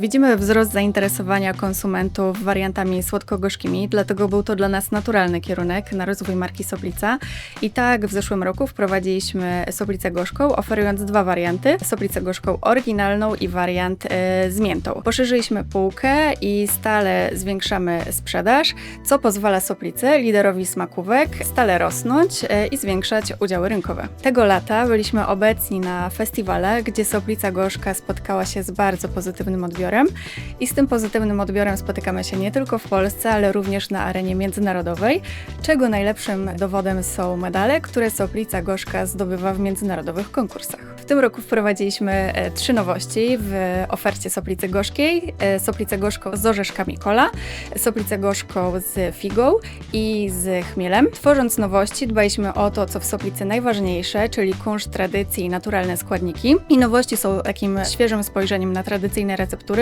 Widzimy wzrost zainteresowania konsumentów wariantami słodko-gorzkimi, dlatego był to dla nas naturalny kierunek na rozwój marki Soplica. I tak w zeszłym roku wprowadziliśmy Soplicę gorzką, oferując dwa warianty. Soplicę gorzką oryginalną i wariant e, z miętą. Poszerzyliśmy półkę i stale zwiększamy sprzedaż, co pozwala Soplicy, liderowi smakówek, stale rosnąć e, i zwiększać udziały rynkowe. Tego lata byliśmy obecni na festiwale, gdzie Soplica gorzka spotkała się z bardzo pozytywnym odbiorem i z tym pozytywnym odbiorem spotykamy się nie tylko w Polsce, ale również na arenie międzynarodowej, czego najlepszym dowodem są medale, które Soplica Gorzka zdobywa w międzynarodowych konkursach. W tym roku wprowadziliśmy e, trzy nowości w ofercie Soplicy Gorzkiej. E, Soplicę gorzką z orzeszkami kola, Soplicę gorzką z figą i z chmielem. Tworząc nowości dbaliśmy o to, co w Soplicy najważniejsze, czyli kunszt tradycji i naturalne składniki. I nowości są takim świeżym spojrzeniem na tradycyjne receptury,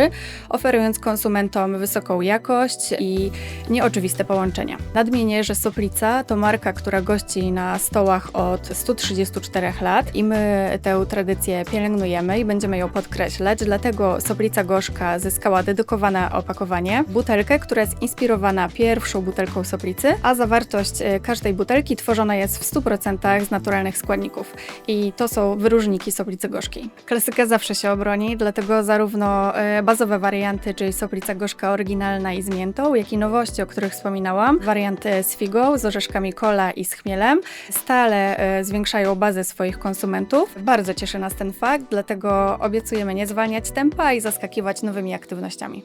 oferując konsumentom wysoką jakość i nieoczywiste połączenia. Nadmienię, że Soplica to marka, która gości na stołach od 134 lat i my tę tradycję pielęgnujemy i będziemy ją podkreślać, dlatego Soplica Gorzka zyskała dedykowane opakowanie, butelkę, która jest inspirowana pierwszą butelką Soplicy, a zawartość e, każdej butelki tworzona jest w 100% z naturalnych składników. I to są wyróżniki Soplicy Gorzkiej. Klasyka zawsze się obroni, dlatego zarówno e, bazowe warianty, czyli Soplica Gorzka oryginalna i z miętą, jak i nowości, o których wspominałam, warianty z figą, z orzeszkami kola i z chmielem, stale e, zwiększają bazę swoich konsumentów. Bardzo cieszy nas ten fakt, dlatego obiecujemy nie zwalniać tempa i zaskakiwać nowymi aktywnościami.